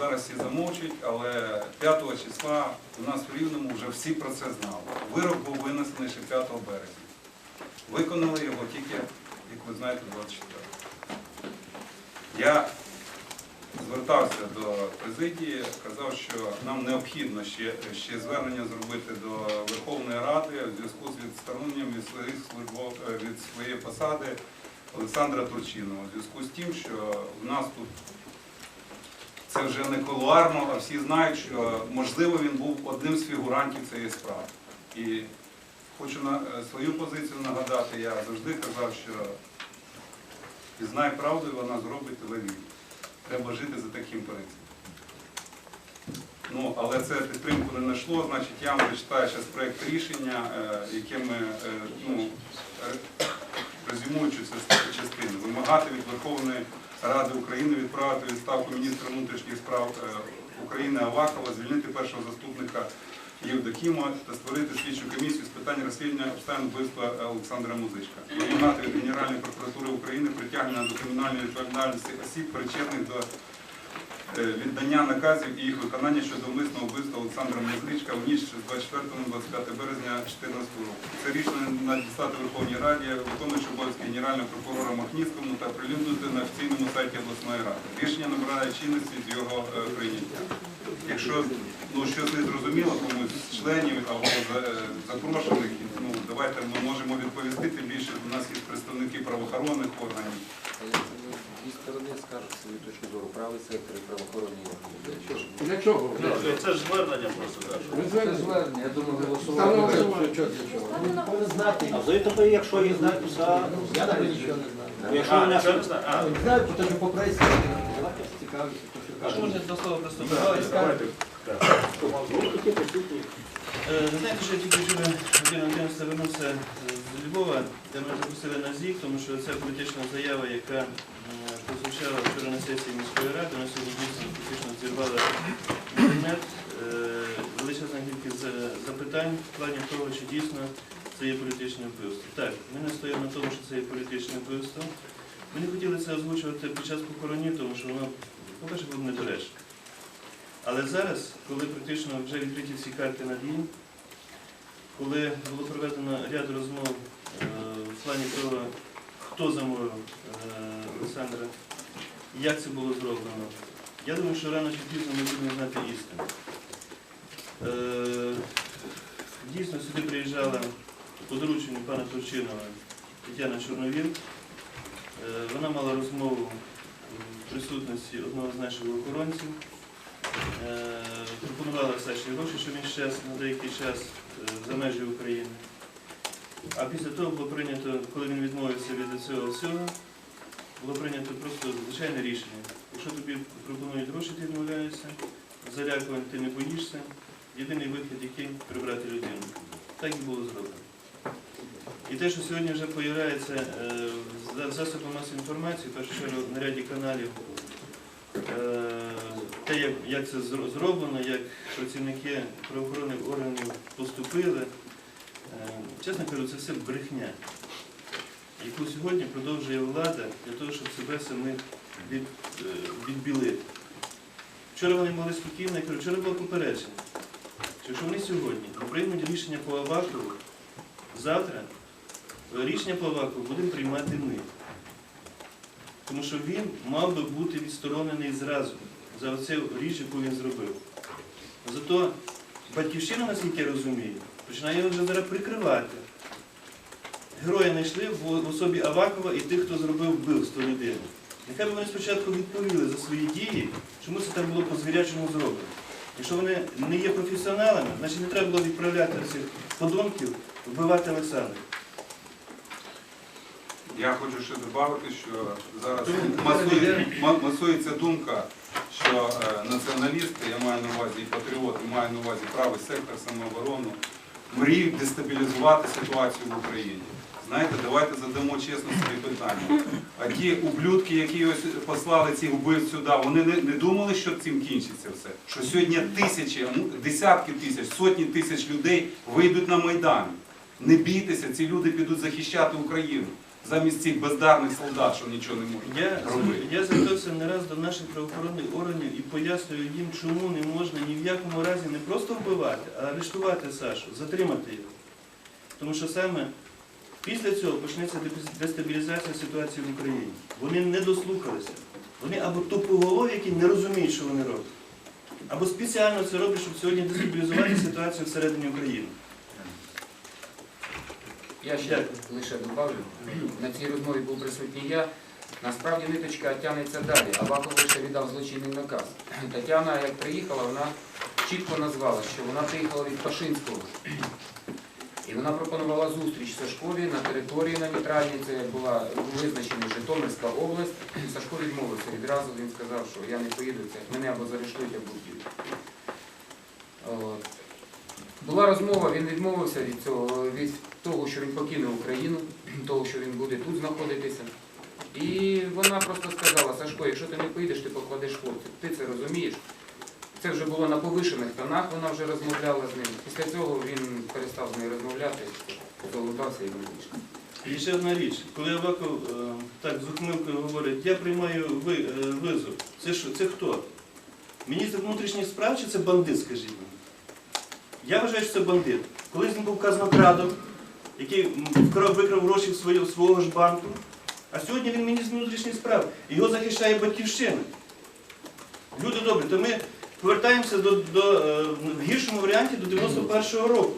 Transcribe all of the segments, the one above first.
зараз всі замовчують, але 5 числа у нас в Рівному вже всі про це знали. Вирок був винесений ще 5 березня. Виконали його тільки, як ви знаєте, 24. Я звертався до президії, казав, що нам необхідно ще, ще звернення зробити до Верховної Ради у зв'язку з відстороненням від, своїх службов, від своєї посади Олександра Турчинова. У зв'язку з тим, що в нас тут це вже не колуарно, а всі знають, що можливо він був одним з фігурантів цієї справи. І хочу на е, свою позицію нагадати, я завжди казав, що пізнай правду, і вона зробить тебе вільним. Треба жити за таким принципом. Ну, але це підтримку не знайшло, значить я вам зачитаю зараз проєкт рішення, е, яке ми, е, ну, е, резюмуючи частину, вимагати від Верховної Ради України відправити відставку міністра внутрішніх справ е, України Авакова, звільнити першого заступника Євдокіма та створити слідчу комісію з питань розслідування обставин вбивства Олександра Музичка. Вимагати від Генеральної прокуратури України притягнення до кримінальної відповідальності осіб, причетних до е, віддання наказів і їх виконання щодо умисного вбивства Олександра Музичка в ніч з 24 на 25 березня 2014 року. Це рішення надіслати Верховній Раді, виконуючи обов'язки Генерального прокурора Махніцькому та прилюднити на офіційному сайті обласної ради. Рішення набирає чинності з його е, прийняття. Якщо ну, щось не зрозуміло комусь з членів або е, запрошених, ну, давайте ми можемо відповісти, тим більше у нас є представники правоохоронних органів. Сторони скажуть свою точку зору, правий сектор і правоохоронні органи. Для чого? Це ж звернення просто. Ви Це звернення. я думаю, голосувати. знати. А ви тепер, якщо їх знаєте, то Я навіть нічого не знаю. якщо А, нічого не знаю. А, Не знаю, тому що по пресі давайте цікавіше, то що кажуть. можна до слова просто додати? давайте. Так. Е, Ви знаєте, що я тільки вчора годину 11 вернувся з Львова, де мене запросили на ЗІК, тому що ця політична заява, яка м, прозвучала вчора на сесії міської ради, на сьогодні дійсно фактично зірвала інтернет. Е, Величезна кількість запитань в плані того, чи дійсно це є політичне вбивство. Так, ми не стоїмо на тому, що це є політичне вбивство. Ми не хотіли це озвучувати під час похоронів, тому що воно, по-перше, було недоречно. Але зараз, коли практично вже відкриті всі карти на дій, коли було проведено ряд розмов е, в плані того, хто замовив е, Як це було зроблено, я думаю, що рано чи пізно ми будемо знати істину. Е, Дійсно, сюди приїжджала по пана Турчинова Тетяна Чорновіл. Е, Вона мала розмову в присутності одного з наших охоронців. Е, пропонувала Саші гроші, що він щез на деякий час за межі України. А після того було прийнято, коли він відмовився від цього всього, було прийнято просто звичайне рішення. Якщо тобі пропонують гроші, ти відмовляєшся, залякувань ти не боїшся. Єдиний вихід, який прибрати людину. Так і було зроблено. І те, що сьогодні вже появляється е, в засобах масової інформації, в першу чергу на ряді каналів, Е, те, як, це зроблено, як працівники правоохоронних органів поступили, е, чесно кажу, це все брехня, яку сьогодні продовжує влада для того, щоб себе самих від, е, відбілити. Вчора вони могли спокійно, я кажу, вчора було попередження, що якщо вони сьогодні не приймуть рішення по Авакову, завтра е, рішення по Авакову будемо приймати ми. Тому що він мав би бути відсторонений зразу за оцю річ, яку він зробив. Зато батьківщина, наскільки я розумію, починає його вже зараз прикривати. Героя знайшли в особі Авакова і тих, хто зробив вбивство людини. Нехай би вони спочатку відповіли за свої дії, чому це так було по звірячому зроблено. Якщо вони не є професіоналами, значить не треба було відправляти цих подонків вбивати Олександра. Я хочу ще додати, що зараз масує- масується думка, що е, націоналісти, я маю на увазі і патріоти, маю на увазі правий сектор самооборону, мріють дестабілізувати ситуацію в Україні. Знаєте, давайте задамо чесно собі питання. А ті ублюдки, які ось послали цих вбивць сюди, вони не, не думали, що цим кінчиться все. Що сьогодні тисячі, десятки тисяч, сотні тисяч людей вийдуть на Майдан. Не бійтеся, ці люди підуть захищати Україну. замість цих бездарних солдат, що нічого не можуть Я, робити. я звертався не раз до наших правоохоронних органів і пояснюю їм, чому не можна ні в якому разі не просто вбивати, а арештувати Сашу, затримати його. Тому що саме після цього почнеться дестабілізація ситуації в Україні. Вони не дослухалися. Вони або тупоголові, які не розуміють, що вони роблять, або спеціально це роблять, щоб сьогодні дестабілізувати ситуацію всередині України. Я ще лише добавлю. На цій розмові був присутній я. Насправді ниточка тягнеться далі. Аваков лише віддав злочинний наказ. Тетяна, як приїхала, вона чітко назвала, що вона приїхала від Пашинського. І вона пропонувала зустріч Сашкові на території на нейтральній. Це була визначена Житомирська область. Сашко відмовився відразу. Він сказав, що я не поїду, це мене або заарештують, або вб'ють. Була розмова, він відмовився від цього, від того, що він покине Україну, того, що він буде тут знаходитися. І вона просто сказала, Сашко, якщо ти не поїдеш, ти покладеш хлопців. Ти це розумієш? Це вже було на повишених тонах, вона вже розмовляла з ним. Після цього він перестав з нею розмовляти, залутався і не вийшов. І ще одна річ, коли Аваков е, так з ухмилкою говорить, я приймаю ви, е, визов, це що, це хто? Міністр внутрішніх справ чи це бандит, скажіть мені? Я вважаю, що це бандит. Колись він був казнокрадом, який вкрав, викрав гроші в своє- свого ж банку, а сьогодні він міністр внутрішніх справ. Його захищає батьківщина. Люди добрі, то ми повертаємося до, до, е, в гіршому варіанті до 91-го року.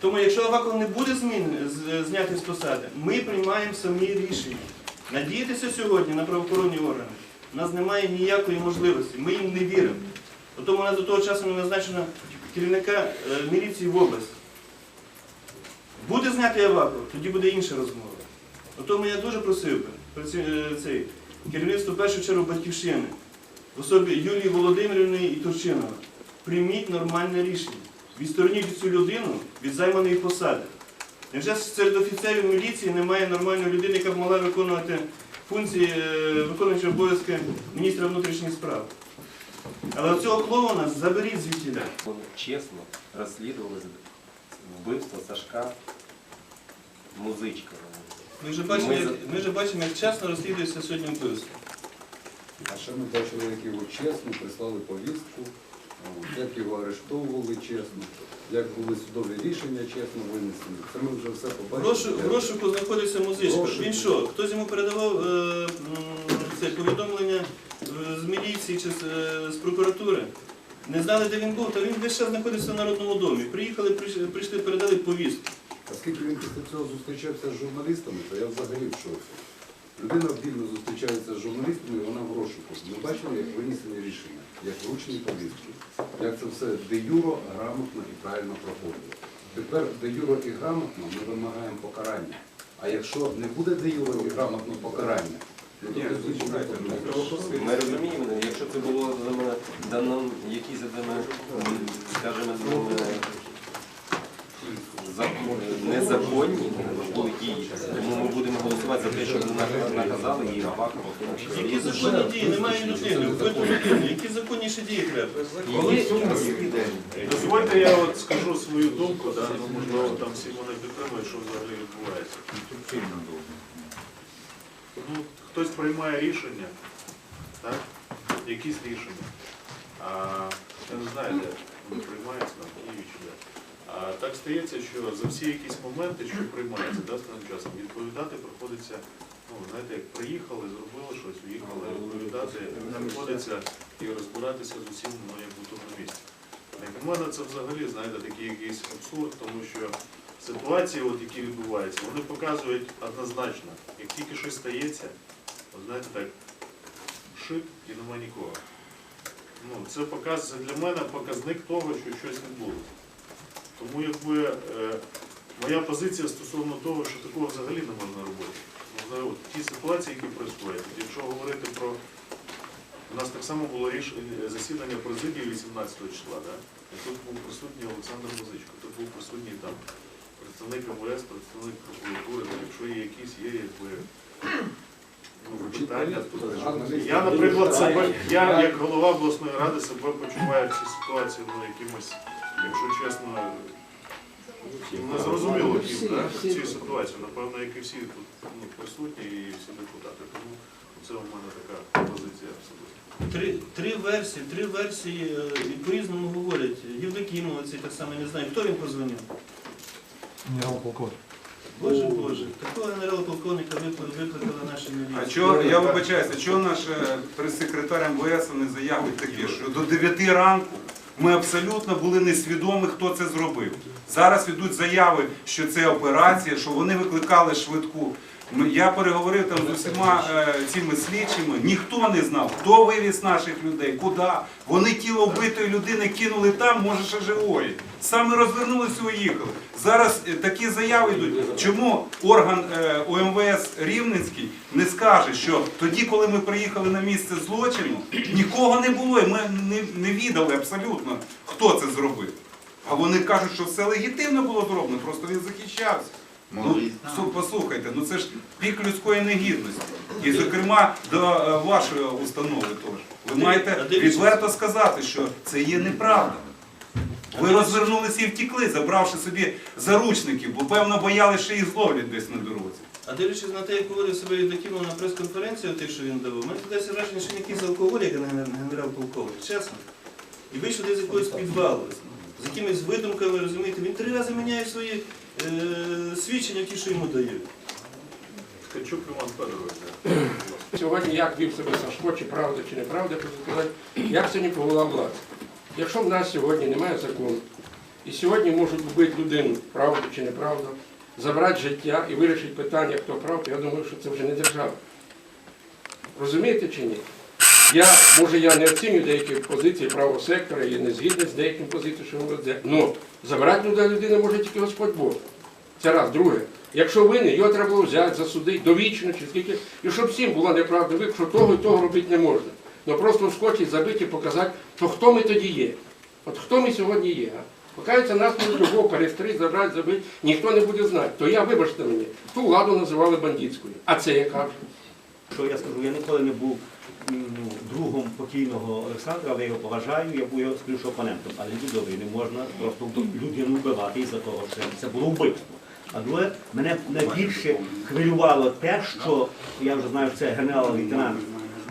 Тому якщо Аваков не буде змін, з- знятий з посади, ми приймаємо самі рішення. Надіятися сьогодні на правоохоронні органи. У нас немає ніякої можливості, ми їм не віримо. Тому у нас до того часу не назначено керівника е, міліції в області. Буде знятий Аваков, тоді буде інша розмова. Тому я дуже просив би е, керівництво в першу чергу батьківщини, в особі Юлії Володимирівни і Турчинова. Прийміть нормальне рішення. Відстороніть цю людину від займаної посади. Невже серед офіцерів міліції немає нормальної людини, яка б могла виконувати функції е, виконуючого обов'язки міністра внутрішніх справ? Але цього клоуна заберіть звідтіля. Вони чесно розслідували вбивство Сашка музичка. Ми вже бачимо, Ми як, ми вже бачимо, як чесно розслідується сьогодні вбивство. А ще ми бачили, як його чесно прислали повістку, як його арештовували чесно, як були судові рішення чесно винесені. Це ми вже все побачили. в розшуку знаходиться музичка. Він що? Хтось йому передавав е, це повідомлення е, з міліції чи з, е, з прокуратури? Не знали, де він був, та він весь час знаходився в народному домі. Приїхали, прийшли, передали повістку. Оскільки він після цього зустрічався з журналістами, то я взагалі в шоці. Людина вільно зустрічається з журналістами, і вона в розшуку. Ми бачили, як винесені рішення, як повістки, як це все де-юро, грамотно і правильно проходило. Тепер де-юро і грамотно ми вимагаємо покарання. А якщо не буде де-юро і грамотно покарання, то Ні, тоді буде проблема. Ми розуміємо, якщо це було дано, якісь скажімо, ну, незаконні дії. Тому ми будемо голосувати за те, щоб нак- наказали її Авакова. Які законні дії? Немає людини. Які законніші дії треба? Дозвольте, я от скажу свою думку, да? ну, можливо, там всі мене підтримують, що взагалі відбувається. Ну, хтось приймає рішення, так? якісь рішення. А я не знаю, де вони приймаються, на Києві чи де. А так стається, що за всі якісь моменти, що приймаються да, останнім часом, відповідати приходиться, ну, знаєте, як приїхали, зробили щось, уїхали, відповідати приходиться і розбиратися з усім, ну, як у тому місці. Як на мене, це взагалі, знаєте, такий якийсь абсурд, тому що ситуації, от, які відбуваються, вони показують однозначно, як тільки щось стається, от, знаєте, так, шик і нема нікого. Ну, це показ, для мене показник того, що щось відбулося. Тому якби е, моя позиція стосовно того, що такого взагалі не можна робити. Ну, от, ті ситуації, які відбуваються, якщо говорити про у нас так само було засідання президії 18 числа, да? і тут був присутній Олександр Музичко, тут був присутній там представник МВС, представник прокуратури, там, якщо є якісь, є якби ну, питання. Журналісти Я, наприклад, себе, я як голова обласної ради себе почуваю в цій ситуації, ну, якимось, якщо чесно, Не зрозуміло, Всі, в цій ситуації, напевно, як і всі тут ну, присутні і всі депутати. Тому це у мене така позиція абсолютно. Три, три версії, три версії е, і по-різному говорять. Євдокімов, цей так само не знаю. Хто він позвонив? Генерал-полковник. Боже Боже, такого генерала-полковника викли- викликали наші А міліції. чого, я вибачаюся, чого наш е, прес-секретар МВС не заявить таке, що до 9 ранку ми абсолютно були несвідомі, хто це зробив. Зараз йдуть заяви, що це операція, що вони викликали швидку. Ми- Я переговорив там з усіма е, цими слідчими, ніхто не знав, хто вивіз наших людей, куди. Вони тіло вбитої людини кинули там, може ще живої. Саме розвернулися і уїхали. Зараз е, такі заяви йдуть. Чому орган е, УМВС Рівненський не скаже, що тоді, коли ми приїхали на місце злочину, нікого не було, і ми не, не віддали абсолютно, хто це зробив. А вони кажуть, що все легітимно було зроблено, просто він захищався. Ну, су- послухайте, ну це ж пік людської негідності. І, зокрема, до е, вашої установи теж. Ви маєте відверто сказати, що це є неправда. Ви розвернулися і втекли, забравши собі заручників, бо певно боялися, що їх зловлять десь на дорозі. А дивлячись на те, як поводив себе Євдокімов на прес-конференції, тих, що він давав, мене складається враження, що він якийсь алкоголь, як ген- генерал-полковник, чесно. І вийшов десь з якогось підвалу, з якимись видумками, розумієте, він три рази міняє свої свідчення, ті, що йому дають. Ткачук Іван Федорович. Сьогодні як вів себе Сашко, чи правда, чи неправда, сказати, як сьогодні повела влада. Якщо в нас сьогодні немає закону, і сьогодні можуть вбити людину, правда чи неправда, забрати життя і вирішити питання, хто прав, то я думаю, що це вже не держава. Розумієте чи ні? Я, може, я не оцінюю деякі позиції правого сектора і не згідний з деякими позиціями, що він веде. Ну, забирати людей людини може тільки Господь Бог. Це раз. Друге, якщо винен, його треба було взяти, засудити довічно чи скільки, і щоб всім була неправда, ви, що того і того робити не можна. Ну просто вскочити, забити, показати, то хто ми тоді є. От хто ми сьогодні є. А? Покаються нас можуть любов перестрить, забрати, забити, ніхто не буде знати. То я, вибачте мені, ту владу називали бандитською. А це яка? Що я скажу, я ніколи не був ну, другом покійного Олександра, але я його поважаю, я був його скоріше опонентом. Але люди не можна просто людину вбивати із-за того, що це було вбивство. А друге, мене найбільше хвилювало те, що я вже знаю, що це генерал-лейтенант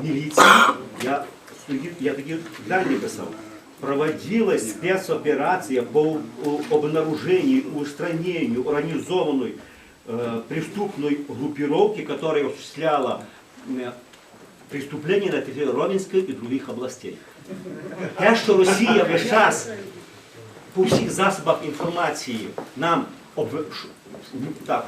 міліції. Я, тоді- я тоді далі писав. Проводилась спецоперация по обнаружению, устранению организованной э, преступной группировки, осуществляла преступления на території Ровенської і других областей. Те, що Росія весь час по всіх засобах інформації нам об... так,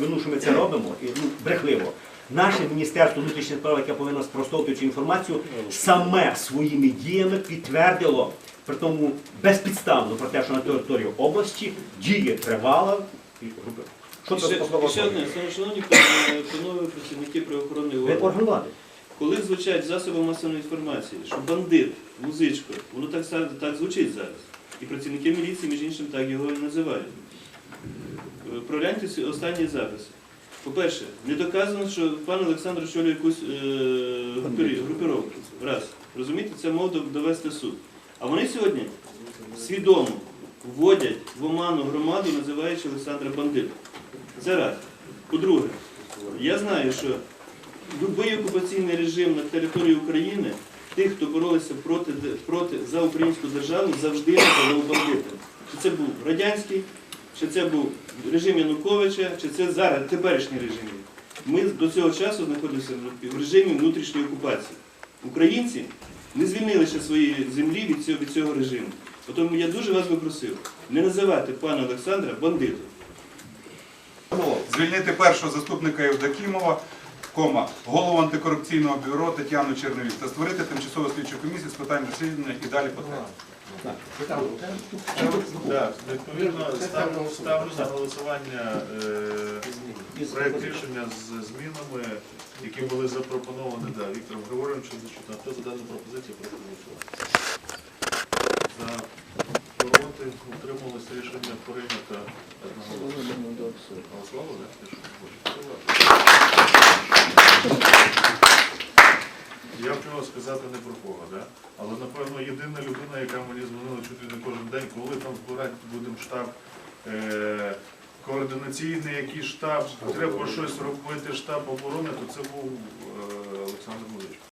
вину, що ми це робимо, і, ну, брехливо. Наше Міністерство внутрішніх справ, яке повинно спростовувати цю інформацію, саме своїми діями підтвердило, при тому безпідставно про те, що на території області діє тривала і групи. Що І це ще, і одне, шановні панове працівники правоохоронної Ви органів. Коли звучать засоби масової інформації, що бандит, музичко, воно так, так звучить зараз. І працівники міліції, між іншим, так його і називають. Е, Прогляньте останні записи. По-перше, не доказано, що пан Олександр очолює якусь е, групіровку. Раз. Розумієте, це мов дов- довести суд. А вони сьогодні свідомо вводять в оману громаду, називаючи Олександра бандитом. Це раз. По-друге, я знаю, що будь-який окупаційний режим на території України, тих, хто боролися проти, проти за українську державу, завжди називав бандитом. Чи це був радянський, чи це був режим Януковича, чи це зараз теперішній режим. Ми до цього часу знаходимося в режимі внутрішньої окупації. Українці не звільнили ще свої землі від цього, від цього режиму. Тому я дуже вас би просив не називати пана Олександра бандитом. Звільнити першого заступника Євдокімова, кома, голову антикорупційного бюро Тетяну Черновіт та створити тимчасову слідчу комісію з питань розслідування і далі по темі. Так, відповідно, ставлю, ставлю на голосування е, проект рішення з змінами, які були запропоновані да, Віктором Григоровичем. Зачутно. Хто за дану пропозицію прошу голосувати? За проти утрималось рішення прийнято одноголосно. Голосували, так? Ти що? Я хотів сказати не про кого, да? але напевно єдина людина, яка мені дзвонила чуть не кожен день, коли там збирати будемо штаб е, координаційний якийсь штаб, треба щось робити штаб оборони, то це був е, Олександр Музич.